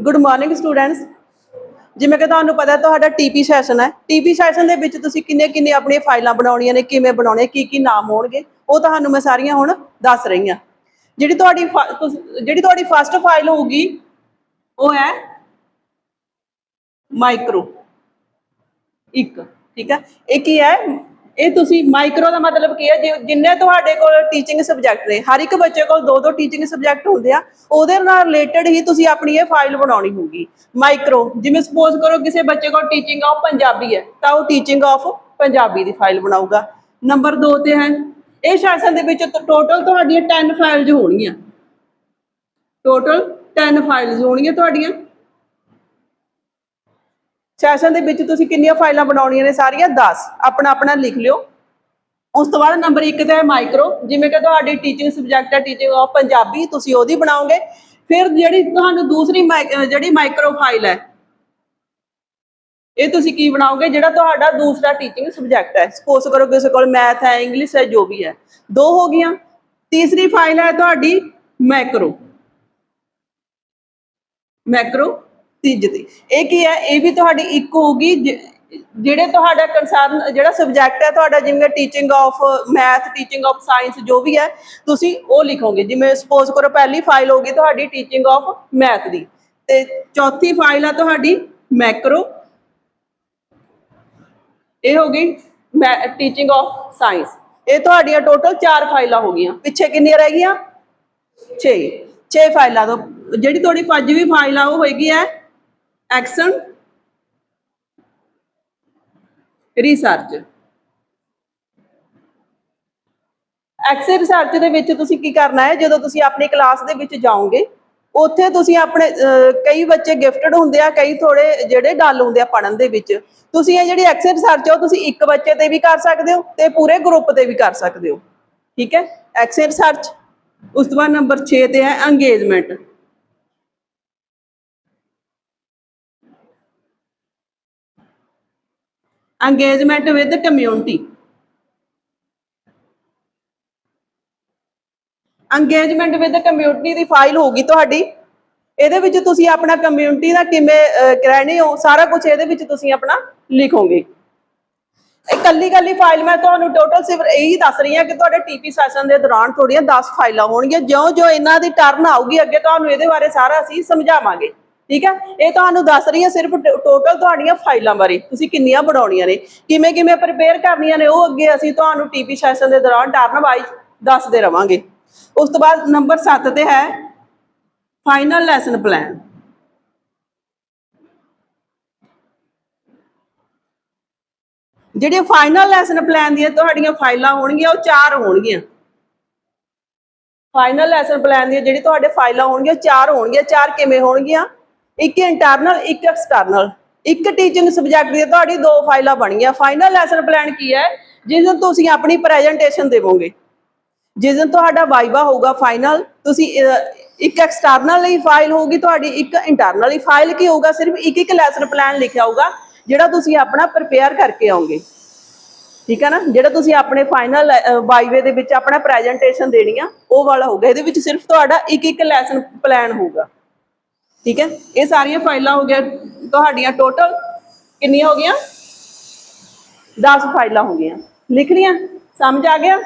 Good morning students ਜਿਵੇਂ ਕਿ ਤੁਹਾਨੂੰ ਪਤਾ ਹੈ ਤੁਹਾਡਾ ਟੀਪੀ ਸੈਸ਼ਨ ਹੈ। ਟੀਪੀ ਸੈਸ਼ਨ ਦੇ ਵਿੱਚ ਤੁਸੀਂ ਕਿੰਨੇ ਕਿੰਨੇ ਆਪਣੀਆਂ ਫਾਈਲਾਂ ਬਣਾਉਣੀਆਂ ਨੇ, ਕਿਵੇਂ ਬਣਾਉਣੇ, ਕੀ ਕੀ ਨਾਮ ਹੋਣਗੇ, ਉਹ ਤੁਹਾਨੂੰ ਮੈਂ ਸਾਰੀਆਂ ਹੁਣ ਦੱਸ ਰਹੀ ਹਾਂ। ਜਿਹੜੀ ਤੁਹਾਡੀ ਫ- ਤੁਸ- ਜਿਹੜੀ ਤੁਹਾਡੀ ਫਸਟ ਫਾਈਲ ਹੋਊਗੀ, ਉਹ ਹੈ ਮਾਈਕਰੋ ਇੱਕ, ਠੀਕ ਹੈ? ਇਹ ਕੀ ਹੈ? ਇਹ ਤੁਸੀਂ ਮਾਈਕਰੋ ਦਾ ਮਤਲਬ ਕੀ ਹੈ, ਜਿ- ਜਿੰਨੇ ਤੁਹਾਡੇ ਕੋਲ ਟੀਚਿੰਗ ਸਬਜੈਕਟ ਨੇ, ਹਰ ਇੱਕ ਬੱਚੇ ਕੋਲ ਦੋ ਦੋ ਟੀਚਿੰਗ ਸਬਜੈਕਟ ਹੁੰਦੇ ਆ, ਉਹਦੇ ਨਾਲ ਰਿਲੇਟਡ ਹੀ ਤੁਸੀਂ ਆਪਣੀ ਇਹ ਫਾਈਲ ਬਣਾਉਣੀ ਹੋਊਗੀ। ਮਾਈਕਰੋ ਜਿਵੇਂ ਸਪੋਜ਼ ਕਰੋ ਕਿਸੇ ਬੱਚੇ ਕੋਲ ਟੀਚਿੰਗ ਆਫ ਪੰਜਾਬੀ ਹੈ, ਤਾਂ ਉਹ ਟੀਚਿੰਗ ਆਫ ਪੰਜਾਬੀ ਦੀ ਫਾਈਲ ਬਣਾਊਗਾ। ਨੰਬਰ 2 ਤੇ ਹੈ, ਇਹ ਸੈਸ਼ਨ ਦੇ ਵਿੱਚ ਟੋਟਲ ਤੁਹਾਡੀਆਂ 10 ਫਾਈਲਜ਼ ਹੋਣਗੀਆਂ। ਟੋਟਲ 10 ਫਾਈਲਜ਼ ਹੋਣਗੀਆਂ ਤੁਹਾਡੀਆਂ। ਸੈਸ਼ਨ ਦੇ ਵਿੱਚ ਤੁਸੀਂ ਕਿੰਨੀਆਂ ਫਾਈਲਾਂ ਬਣਾਉਣੀਆਂ ਨੇ ਸਾਰੀਆਂ? 10 ਆਪਣਾ ਆਪਣਾ ਲਿਖ ਲਿਓ। ਉਸ ਤੋਂ ਬਾਅਦ ਨੰਬਰ 1 ਤੇ ਹੈ ਮਾਈਕਰੋ ਜਿਵੇਂ ਕਿ ਤੁਹਾਡੀ ਟੀਚਿੰਗ ਸਬਜੈਕਟ ਹੈ ਟੀਚਿੰਗ ਆਫ ਪੰਜਾਬੀ, ਤੁਸੀਂ ਉਹਦੀ ਬਣਾਓਗੇ। ਫਿਰ ਜਿਹੜੀ ਤੁਹਾਨੂੰ ਦੂਸਰੀ ਮਾਈ- ਜਿਹੜੀ ਮਾਈਕਰੋ ਫਾਈਲ ਹੈ, ਇਹ ਤੁਸੀਂ ਕੀ ਬਣਾਓਗੇ? ਜਿਹੜਾ ਤੁਹਾਡਾ ਦੂਸਰਾ ਟੀਚਿੰਗ ਸਬਜੈਕਟ ਹੈ। ਸਪੋਜ਼ ਕਰੋ ਕਿਸੇ ਕੋਲ ਮੈਥ ਹੈ ਇੰਗਲਿਸ਼ ਹੈ, ਜੋ ਵੀ ਹੈ। ਦੋ ਹੋ ਗਈਆਂ। ਤੀਸਰੀ ਫਾਈਲ ਹੈ ਤੁਹਾਡੀ ਮੈਕਰੋ ਮੈਕਰੋ ਤੀਜਤੀ ਇਹ ਕੀ ਹੈ? ਇਹ ਵੀ ਤੁਹਾਡੀ ਇੱਕ ਹੋਊਗੀ ਜ- ਜਿਹੜੇ ਤੁਹਾਡਾ ਕੰਸਰਨ ਜਿਹੜਾ ਸਬਜੈਕਟ ਹੈ ਤੁਹਾਡਾ ਜਿਵੇਂ teaching of math teaching of science ਜੋ ਵੀ ਹੈ, ਤੁਸੀਂ ਉਹ ਲਿਖੋਗੇ। ਜਿਵੇਂ ਸਪੋਜ਼ ਕਰੋ ਪਹਿਲੀ ਫਾਈਲ ਹੋਗੀ ਤੁਹਾਡੀ ਟੀਚਿੰਗ ਆਫ ਮੈਥ ਦੀ। ਤੇ ਚੌਥੀ ਫਾਈਲ ਆ ਤੁਹਾਡੀ ਮੈਕਰੋ ਇਹ ਹੋ ਗਈ ਟੀਚਿੰਗ ਆਫ ਸਾਇੰਸ ਇਹ ਤੁਹਾਡੀਆਂ ਟੋਟਲ 4 ਫਾਈਲਾਂ ਹੋ ਗਈਆਂ। ਪਿੱਛੇ ਕਿੰਨੀਆਂ ਰਹਿ ਗਈਆਂ? 6 6 ਫਾਈਲਾਂ ਤੋਂ ਜਿਹੜੀ ਤੁਹਾਡੀ ਪੰਜਵੀਂ ਫਾਈਲ ਆ, ਉਹ ਹੋਏਗੀ ਹੈ ਐਕਸ਼ਨ ਰਿਸਰਚ ਐਕਸਲ ਰਿਸਰਚ ਦੇ ਵਿੱਚ ਤੁਸੀਂ ਕੀ ਕਰਨਾ ਹੈ? ਜਦੋਂ ਤੁਸੀਂ ਆਪਣੀ ਕਲਾਸ ਦੇ ਵਿੱਚ ਜਾਓਗੇ, ਉੱਥੇ ਤੁਸੀਂ ਆਪਣੇ ਕਈ ਬੱਚੇ ਗਿਫਟਡ ਹੁੰਦੇ ਆ, ਕਈ ਥੋੜੇ ਜਿਹੜੇ ਡਲ ਹੁੰਦੇ ਆ ਪੜਨ ਦੇ ਵਿੱਚ। ਤੁਸੀਂ ਇਹ ਜਿਹੜੀ ਐਕਸਲ ਰਿਸਰਚ ਆ, ਉਹ ਤੁਸੀਂ ਇੱਕ ਬੱਚੇ ਤੇ ਵੀ ਕਰ ਸਕਦੇ ਹੋ ਤੇ ਪੂਰੇ ਗਰੁੱਪ ਤੇ ਵੀ ਕਰ ਸਕਦੇ ਹੋ। ਠੀਕ ਹੈ? ਐਕਸਲ ਰਿਸਰਚ ਉਸ ਤੋਂ ਬਾਅਦ ਨੰਬਰ 6 ਤੇ ਹੈ engagement engagement with community engagement with community ਦੀ ਫਾਈਲ ਹੋਗੀ ਤੁਹਾਡੀ। ਇਹਦੇ ਵਿੱਚ ਤੁਸੀਂ ਆਪਣਾ ਕਮਿਊਨਿਟੀ ਦਾ ਕਿਵੇਂ ਅਹ, ਰਹਿਣੇ ਹੋ ਸਾਰਾ ਕੁਝ ਇਹਦੇ ਵਿੱਚ ਤੁਸੀਂ ਆਪਣਾ ਲਿਖੋਗੇ। ਇਹ ਕੱਲੀ ਕੱਲੀ ਫਾਈਲ ਮੈਂ ਤੁਹਾਨੂੰ ਟੋਟਲ ਸਿਰਫ ਇਹੀ ਦੱਸ ਰਹੀ ਹਾਂ ਕਿ ਤੁਹਾਡੇ ਟੀਪੀ ਸੈਸ਼ਨ ਦੇ ਦੌਰਾਨ ਤੁਹਾਡੀਆਂ 10 ਫਾਈਲਾਂ ਹੋਣਗੀਆਂ ਜਿਉਂ-ਜਿਉਂ ਇਹਨਾਂ ਦੀ ਟਰਨ ਆਊਗੀ ਅੱਗੇ ਤੁਹਾਨੂੰ ਇਹਦੇ ਬਾਰੇ ਸਾਰਾ ਅਸੀਂ ਸਮਝਾਵਾਂਗੇ। ਠੀਕ ਹੈ? ਇਹ ਤੁਹਾਨੂੰ ਦੱਸ ਰਹੀ ਹਾਂ ਸਿਰਫ ਟੋਟਲ ਤੁਹਾਡੀਆਂ ਫਾਈਲਾਂ ਬਾਰੇ। ਤੁਸੀਂ ਕਿੰਨੀਆਂ ਬਣਾਉਣੀਆਂ ਨੇ? ਕਿਵੇਂ ਕਿਵੇਂ ਪ੍ਰਪੇਅਰ ਕਰਨੀਆਂ ਨੇ? ਉਹ ਅੱਗੇ ਅਸੀਂ ਤੁਹਾਨੂੰ ਟੀਪੀ ਸੈਸ਼ਨ ਦੇ ਦੌਰਾਨ ਟਰਨ ਵਾਈਜ਼ ਦੱਸਦੇ ਰਵਾਂਗੇ। ਉਸ ਤੋਂ ਬਾਅਦ ਨੰਬਰ 7 ਤੇ ਹੈ ਫਾਈਨਲ ਲੈਸਨ ਪਲਾਨ ਜਿਹੜੇ ਫਾਈਨਲ ਲੈਸਨ ਪਲਾਨ ਦੀਆਂ ਤੁਹਾਡੀਆਂ ਫਾਈਲਾਂ ਹੋਣਗੀਆਂ, ਉਹ ਚਾਰ ਹੋਣਗੀਆਂ। ਫਾਈਨਲ ਲੈਸਨ ਪਲਾਨ ਦੀਆਂ ਜਿਹੜੀ ਤੁਹਾਡੇ ਫਾਈਲਾਂ ਹੋਣਗੀਆਂ ਚਾਰ ਹੋਣਗੀਆਂ। ਚਾਰ ਕਿਵੇਂ ਹੋਣਗੀਆਂ? ਇੱਕ ਇੰਟਰਨਲ ਇੱਕ ਐਕਸਟਰਨਲ ਇੱਕ ਟੀਚਿੰਗ ਸਬਜੈਕਟ ਦੀ ਤੁਹਾਡੀ ਦੋ ਫਾਈਲਾਂ ਬਣੀਆਂ। ਫਾਈਨਲ ਲੈਸਨ ਪਲਾਨ ਕੀ ਹੈ? ਜਿਸ ਦਿਨ ਤੁਸੀਂ ਆਪਣੀ ਪ੍ਰੈਜੈਂਟੇਸ਼ਨ ਦੇਵੋਗੇ। ਜਿਸ ਦਿਨ ਤੁਹਾਡਾ ਵਾਈਵਾ ਹੋਊਗਾ ਫਾਈਨਲ ਤੁਸੀਂ ਇੱਕ ਐਕਸਟਰਨਲ ਲਈ ਫਾਈਲ ਹੋਊਗੀ, ਤੁਹਾਡੀ ਇੱਕ ਇੰਟਰਨਲ ਲਈ ਫਾਈਲ ਕੀ ਹੋਊਗਾ? ਸਿਰਫ ਇੱਕ ਇੱਕ ਲੈਸਨ ਪਲਾਨ ਲਿਖਿਆ ਹੋਊਗਾ, ਜਿਹੜਾ ਤੁਸੀਂ ਆਪਣਾ ਪ੍ਰਿਪੇਅਰ ਕਰਕੇ ਆਉਂਗੇ ਠੀਕ ਹੈ ਨਾ? ਜਿਹੜਾ ਤੁਸੀਂ ਆਪਣੇ ਫਾਈਨਲ ਵਾਈਵੇ ਦੇ ਵਿੱਚ ਆਪਣਾ ਪ੍ਰੈਜੈਂਟੇਸ਼ਨ ਦੇਣੀ ਆ, ਉਹ ਵਾਲਾ ਹੋਊਗਾ। ਇਹਦੇ ਵਿੱਚ ਸਿਰਫ ਤੁਹਾਡਾ ਇੱਕ ਇੱਕ ਲੈਸਨ ਪਲਾਨ ਹੋਊਗਾ। ਠੀਕ ਹੈ? ਇਹ ਸਾਰੀਆਂ ਫਾਈਲਾਂ ਹੋ ਗਿਆ ਤੁਹਾਡੀਆਂ ਟੋਟਲ ਕਿੰਨੀਆਂ ਹੋ ਗਈਆਂ? 10 ਫਾਈਲਾਂ ਹੋ ਗਈਆਂ। ਲਿਖ ਲੀਆਂ ਸਮਝ ਆ ਗਿਆ?